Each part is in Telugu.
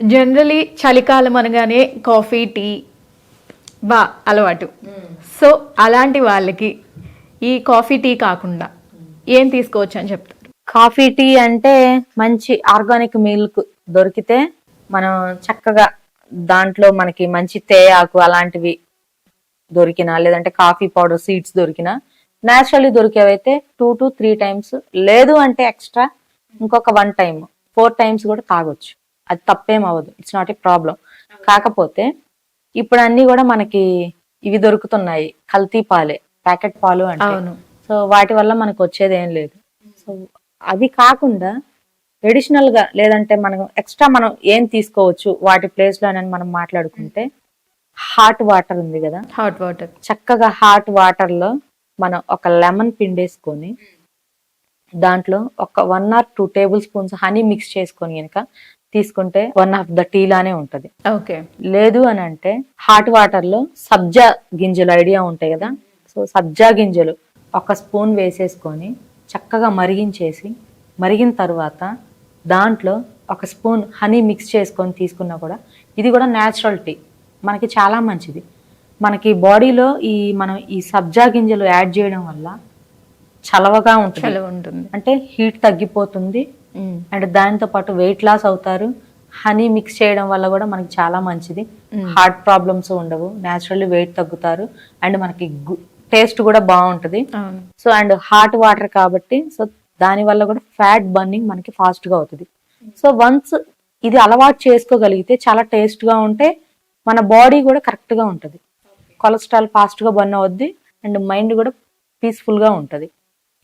జనరలీ చలికాలం అనగానే కాఫీ టీ బా అలవాటు. సో అలాంటి వాళ్ళకి ఈ కాఫీ టీ కాకుండా ఏం తీసుకోవచ్చు అని చెప్తారు? కాఫీ టీ అంటే మంచి ఆర్గానిక్ మిల్క్ దొరికితే మనం చక్కగా దాంట్లో మనకి మంచి తేయాకు అలాంటివి దొరికినా లేదంటే కాఫీ పౌడర్ సీడ్స్ దొరికినా నేచురల్లీ దొరికేవైతే టూ టు త్రీ టైమ్స్ లేదు అంటే ఎక్స్ట్రా ఇంకొక వన్ టైం ఫోర్ టైమ్స్ కూడా తాగొచ్చు. అది తప్పేం అవ్వదు. ఇట్స్ నాట్ ఏ ప్రాబ్లం కాకపోతే ఇప్పుడు అన్ని కూడా మనకి ఇవి దొరుకుతున్నాయి. కల్తీ పాలే. ప్యాకెట్ పాలు అంటే. సో వాటి వల్ల మనకు వచ్చేది ఏం లేదు. సో అవి కాకుండా ట్రెడిషనల్గా లేదంటే మనం ఎక్స్ట్రా మనం ఏం తీసుకోవచ్చు వాటి ప్లేస్లో అని మనం మాట్లాడుకుంటే హాట్ వాటర్ ఉంది కదా. హాట్ వాటర్ చక్కగా హాట్ వాటర్లో మనం ఒక లెమన్ పిండేసుకొని దాంట్లో ఒక one or two tablespoons honey mix చేసుకొని కనుక తీసుకుంటే వన్ ఆఫ్ ద టీ లానే ఉంటది. ఓకే. లేదు అని అంటే హాట్ వాటర్లో సబ్జా గింజలు ఐడియా ఉంటాయి కదా. సో సబ్జా గింజలు ఒక స్పూన్ వేసేసుకొని చక్కగా మరిగించేసి మరిగిన తర్వాత దాంట్లో ఒక స్పూన్ హనీ మిక్స్ చేసుకొని తీసుకున్నా కూడా ఇది కూడా న్యాచురల్ టీ మనకి చాలా మంచిది. మనకి బాడీలో ఈ మనం ఈ సబ్జా గింజలు యాడ్ చేయడం వల్ల చలవగా ఉంటుంది. ఉంటుంది. అంటే హీట్ తగ్గిపోతుంది. అండ్ దాంతో పాటు వెయిట్ లాస్ అవుతారు. హనీ మిక్స్ చేయడం వల్ల కూడా మనకి చాలా మంచిది. హార్ట్ ప్రాబ్లమ్స్ ఉండవు. నేచురల్లీ వెయిట్ తగ్గుతారు. అండ్ మనకి టేస్ట్ కూడా బాగుంటది. సో అండ్ హాట్ వాటర్ కాబట్టి సో దాని వల్ల కూడా ఫ్యాట్ బర్నింగ్ మనకి ఫాస్ట్గా అవుతుంది. సో వన్స్ ఇది అలవాటు చేసుకోగలిగితే చాలా టేస్ట్గా ఉంటే మన బాడీ కూడా కరెక్ట్గా ఉంటది. కొలెస్ట్రాల్ ఫాస్ట్గా బర్న్ అవుద్ది. అండ్ మైండ్ కూడా పీస్ఫుల్గా ఉంటది.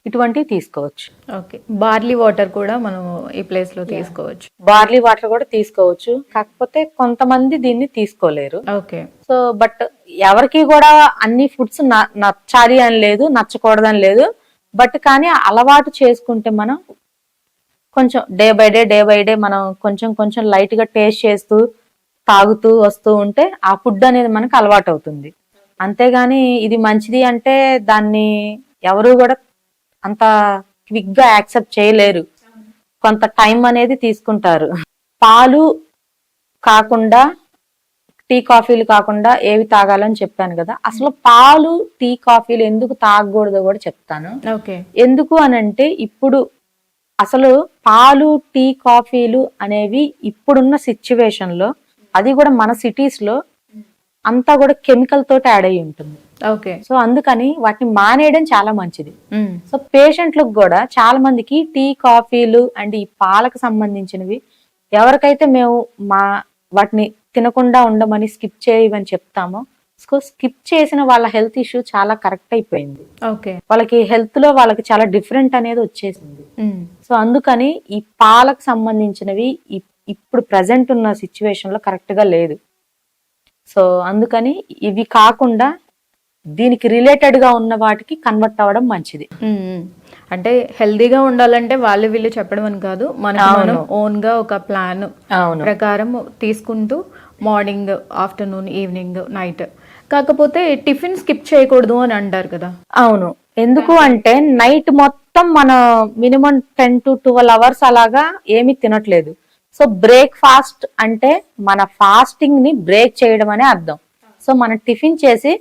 ఇటువంటివి తీసుకోవచ్చు. ఓకే. బార్లీ వాటర్ కూడా మనం ఈ ప్లేస్లో తీసుకోవచ్చు. బార్లీ వాటర్ కూడా తీసుకోవచ్చు. కాకపోతే కొంతమంది దీన్ని తీసుకోలేరు. ఓకే. సో బట్ ఎవరికి కూడా అన్ని ఫుడ్స్ నచ్చాలి అని లేదు నచ్చకూడదని లేదు. బట్ కానీ అలవాటు చేసుకుంటే మనం కొంచెం day by day day by day మనం కొంచెం కొంచెం లైట్గా టేస్ట్ చేస్తూ తాగుతూ వస్తూ ఉంటే ఆ ఫుడ్ అనేది మనకు అలవాటు అవుతుంది. అంతేగాని ఇది మంచిది అంటే దాన్ని ఎవరు కూడా అంత క్విక్గా యాక్సెప్ట్ చేయలేరు. కొంత టైం అనేది తీసుకుంటారు. పాలు కాకుండా టీ కాఫీలు కాకుండా ఏవి తాగాలని చెప్పాను కదా. అసలు పాలు టీ కాఫీలు ఎందుకు తాగకూడదో కూడా చెప్తాను. ఓకే. ఎందుకు అనంటే ఇప్పుడు అసలు పాలు టీ కాఫీలు అనేవి ఇప్పుడున్న సిచ్యువేషన్లో అది కూడా మన సిటీస్లో అంతా కూడా కెమికల్ తోటి యాడ్ అయి ఉంటుంది. ఓకే. సో అందుకని వాటిని మానేయడం చాలా మంచిది. సో పేషెంట్లకు కూడా చాలా మందికి టీ కాఫీలు అండ్ ఈ పాలకు సంబంధించినవి ఎవరికైతే మేము మా వాటిని తినకుండా ఉండమని స్కిప్ చేయమని చెప్తామో సో స్కిప్ చేసిన వాళ్ళ హెల్త్ ఇష్యూ చాలా కరెక్ట్ అయిపోయింది. ఓకే. వాళ్ళకి హెల్త్లో వాళ్ళకి చాలా డిఫరెంట్ అనేది వచ్చేసింది. సో అందుకని ఈ పాలకు సంబంధించినవి ఇప్- ఇప్పుడు ప్రజెంట్ ఉన్న సిచ్యువేషన్లో కరెక్ట్గా లేదు. సో అందుకని ఇవి కాకుండా దీనికి రిలేటెడ్గా ఉన్న వాటికి కన్వర్ట్ అవ్వడం మంచిది. అంటే హెల్దీగా ఉండాలంటే వాళ్ళు వీళ్ళు చెప్పడం అని కాదు మనం ఓన్గా ఒక ప్లాన్ ప్రకారం తీసుకుంటూ మార్నింగ్ ఆఫ్టర్నూన్ ఈవినింగ్ నైట్ కాకపోతే టిఫిన్ స్కిప్ చేయకూడదు అని అంటారు కదా. అవును. ఎందుకు అంటే నైట్ మొత్తం మన minimum ten to twelve hours అలాగా ఏమీ తినట్లేదు. సో బ్రేక్ఫాస్ట్ అంటే మన ఫాస్టింగ్ని బ్రేక్ చేయడం అనే అర్థం. సో మనం టిఫిన్ చేసి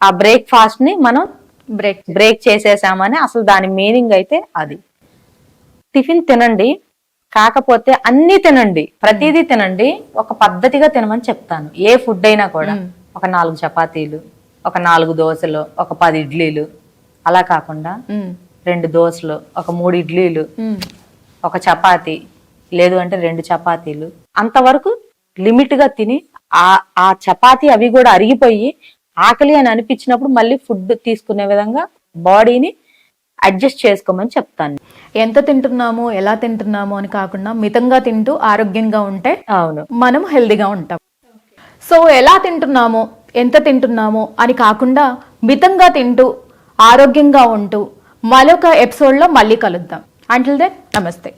ఆ బ్రేక్ఫాస్ట్ని మనం బ్రేక్ బ్రేక్ చేసేసామని అసలు దాని మీనింగ్ అయితే అది. టిఫిన్ తినండి కాకపోతే అన్ని తినండి ప్రతిదీ తినండి ఒక పద్ధతిగా తినమని చెప్తాను. ఏ ఫుడ్ అయినా కూడా ఒక నాలుగు చపాతీలు ఒక నాలుగు దోశలు ఒక పది ఇడ్లీలు అలా కాకుండా రెండు దోశలు ఒక మూడు ఇడ్లీలు ఒక చపాతీ లేదు అంటే రెండు చపాతీలు. అంతవరకు లిమిట్గా తిని ఆ ఆ చపాతీ అవి కూడా అరిగిపోయి ఆకలి అని అనిపించినప్పుడు మళ్ళీ ఫుడ్ తీసుకునే విధంగా బాడీని అడ్జస్ట్ చేసుకోమని చెప్తాను. ఎంత తింటున్నాము ఎలా తింటున్నాము అని కాకుండా మితంగా తింటూ ఆరోగ్యంగా ఉంటే అవును. మనం హెల్దీగా ఉంటాం. సో ఎలా తింటున్నామో ఎంత తింటున్నామో అని కాకుండా మితంగా తింటూ ఆరోగ్యంగా ఉంటూ మరొక ఎపిసోడ్లో మళ్ళీ కలుద్దాం. అంటిల్ దెన్ నమస్తే.